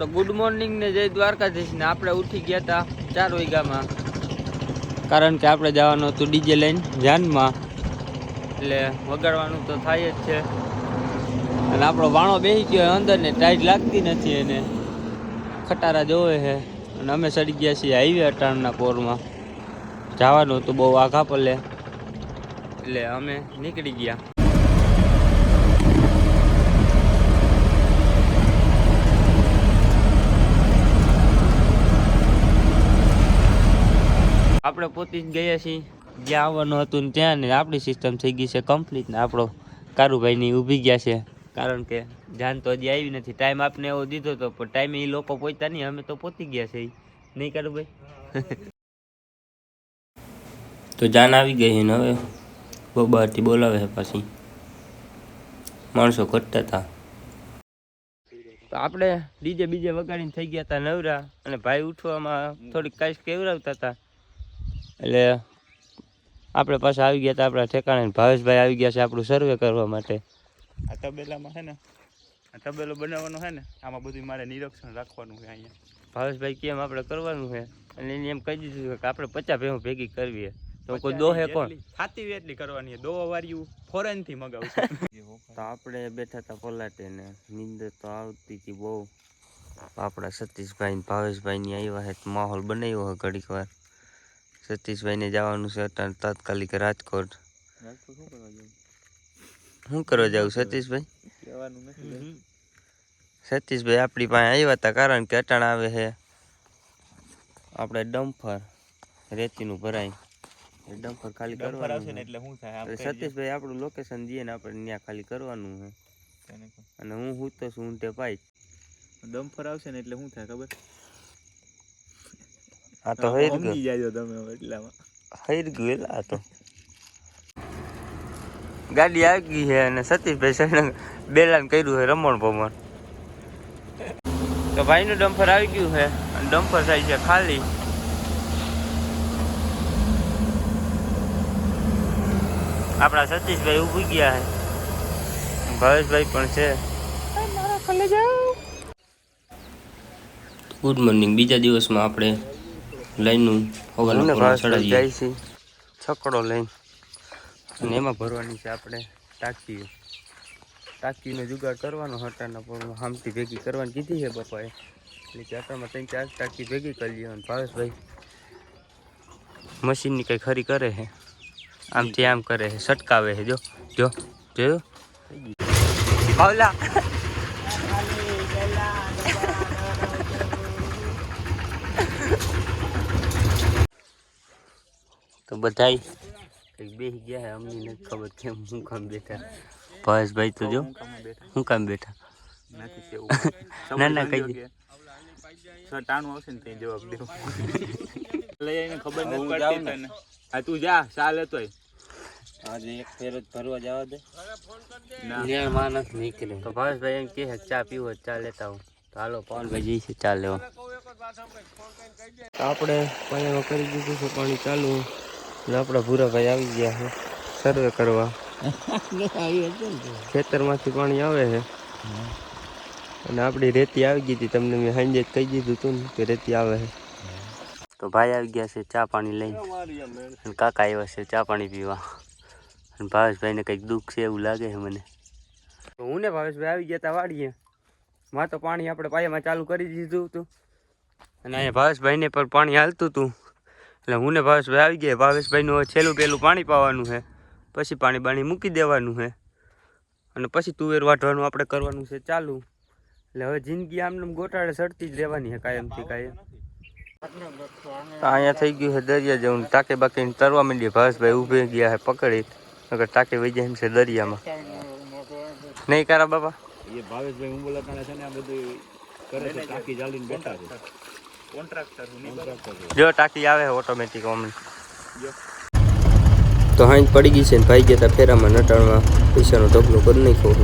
તો good morning ને જય દ્વારકાધીશ ને આપણે ઉઠી ગયા હતા ચાર વાગ્યામાં. કારણ કે આપણે જવાનું હતું ડીજે લઈને ધ્યાનમાં. એટલે વગાડવાનું તો થાય જ છે. અને આપણો વાણો બેસી ગયો અંદર ને ટાઈટ લાગતી નથી એને. ખટારા જોવે છે અને અમે સડી ગયા છીએ હાઈવે અટાણના પોરમાં. જવાનું હતું બહુ આઘા પલે. એટલે અમે નીકળી ગયા. આપણે પોતી જ ગયા છીએ. જ્યાં આવવાનું હતું ને ત્યાં ને આપણી સિસ્ટમ થઈ ગઈ છે કમ્પ્લીટ ને આપણો કારુભાઈની ઊભી ગયા છે. કારણ કે જાન તો હજી આવી નથી. ટાઈમ આપને એવો દીધો હતો પણ ટાઈમે એ લોકો પહોંચતા નહીં. અમે તો પહોંચી ગયા છે નહીં કારુભાઈ? તો જાન આવી ગઈ છે ને હવે? બહુ બહારથી બોલાવે છે પાછી. માણસો ઘટતા હતા. તો આપણે ડીજે બીજે વગાડીને થઈ ગયા હતા નવરા. અને ભાઈ ઉઠવામાં થોડીક કાંઈ કેવરાવતા હતા. એટલે આપણે પાછા આવી ગયા હતા આપણા ઠેકાણે ભાવેશભાઈ આવી ગયા છે આપણું સર્વે કરવા માટે. આ તબેલામાં છે ને આ તબેલો બનાવવાનો છે ને આમાં બધું મારે નિરીક્ષણ રાખવાનું છે અહીંયા. ભાવેશભાઈ કેમ આપણે કરવાનું છે અને એને એમ કહી દીધું કે આપણે પચાસ ભેગું ભેગી કરવી તો કોઈ દોહે કોણ? ખાતી હોય એટલી કરવાની છે. દોવા વાળ્યું ફોરેનથી મગાવશું તો આપણે બેઠા હતા પલાટે ને નીંદર તો આવતી હતી બહુ. આપણા સતીશભાઈ ને ભાવેશભાઈ ની આવ્યા હે માહોલ બનાવ્યો હોય ઘડીક વાર. સતીશભાઈ ને જવાનું છે અત્યારે તાત્કાલિક રાજકોટ. શું કરવા જાવ? સતીશભાઈ? સતીશભાઈ આપણી પાસે આવ્યા હતા કારણ કે અટાણ આવે છે. આપણે ડમ્ફર રેતીનું ભરાય. ડમ્ફર ખાલી કરવાનું સતીશભાઈ આપણું લોકેશન દઈએ ને આપણે ત્યાં ખાલી કરવાનું છે. અને હું હું તો શું તે પાઈ ડમ્ફર આવશે ને એટલે શું થાય ખબર? આ તો હઈ ગયું જાજો તમે એટલામાં હઈ ગયું એટલે આ તો ગાડી આવી ગઈ છે અને સતીશભાઈ સણ બેલાન કર્યું છે રમણ ભમણ તો ભાઈનું ડમ્પર આવી ગયું છે અને ડમ્પર થાય છે ખાલી આપણા સતીશભાઈ ઊભી ગયા છે ભાવેશભાઈ પણ છે ગુડ મોર્નિંગ બીજા દિવસમાં આપણે લાઈનનું હવાના ચડાવીએ. છે. છકડો લઈને. અને એમાં ભરવાની છે આપણે ટાંકી ટાંકીનો જુગાડ કરવાનો હટાના પણ હામથી ભેગી કરવાની કીધી છે પપ્પાએ એટલે કે હટામાં ત્રણ ચાર ટાંકી ભેગી કરી લઈએ અને ભાવેશભાઈ મશીનની કંઈ ખરી કરે છે? આમથી આમ કરે છે સટકાવે છે. જો જો જોયો? ભાવલા. તો બધાય કંઈક બેસી ગયા હે અમને નથી ખબર કેમ હું કામ બેઠા ભાવેશભાઈ તો જો હું કામ બેઠા હું. કામ બેઠા ના, ના, કઈ દે. ટાણું આવશે ને ત્યાં જવાબ દેવો. લઈ આવીને ખબર નથી પડતી તને. હા તું જા ચાલે તોય. આજે એક ફેર જ ભરવા જવા દે. ના. ન્યાણ માણસ નીકળે. તો ભાવેશભાઈ એમ કે ચા પીવો ચા લેતા હું તો હાલો પવનભાઈ જઈએ છે ચા લેવા. તો આપણે પાયામાં કરી દીધું છે પાણી ચાલુ. અને આપણા ભૂરાભાઈ આવી ગયા છે સર્વે કરવા. ખેતરમાંથી પાણી આવે છે. અને આપણી રેતી આવી ગઈ હતી. તમને મેં સાંજે કહી દીધું હતું ને કે રેતી આવે છે. તો ભાઈ આવી ગયા છે ચા પાણી લઈને. અને કાકા આવ્યા છે ચા પાણી પીવા. અને ભાવેશભાઈને કંઈક દુઃખ છે એવું લાગે છે મને. હું ને ભાવેશભાઈ આવી ગયા તા વાડીએ. માં તો પાણી આપણે પાયામાં ચાલુ કરી દીધું હતું. અને અહીંયા ભાવેશભાઈને પણ પાણી હાલતું હતું. એટલે હું ને ભાવેશભાઈ આવી ગયા. ભાવેશભાઈનું છેલ્લું પહેલું પાણી પાવાનું છે. પછી પાણી બાણી મૂકી દેવાનું છે. અને પછી તુવેર વાઢવાનું આપણે કરવાનું છે ચાલુ. એટલે હવે જિંદગી આમને આમ ગોટાળે સડતી જ રહેવાની છે કાયમથી કાયમ. અહીંયા થઈ ગયું છે દરિયા જેવું. ટાંકે બાકી તરવા માંડીએ. ભાવેશભાઈ ઊભી ગયા છે પકડી અગર ટાકે વહી જાય એમ છે દરિયામાં. નહીં કરા બાપા? એ ભાવેશભાઈ હું બોલાતા છે ને આ બધું કરે છે. ટાંકી ચાલીને બેઠા છે. કોન્ટ્રાક્ટર જો ટાંકી આવે ઓટોમેટિક હમણાં તો હાઈ પડી ગઈ છે ને ભાઈ ગયા તા ફેરામાં નટાણમાં. પૈસાનો ઢગલો કરી નાખ્યો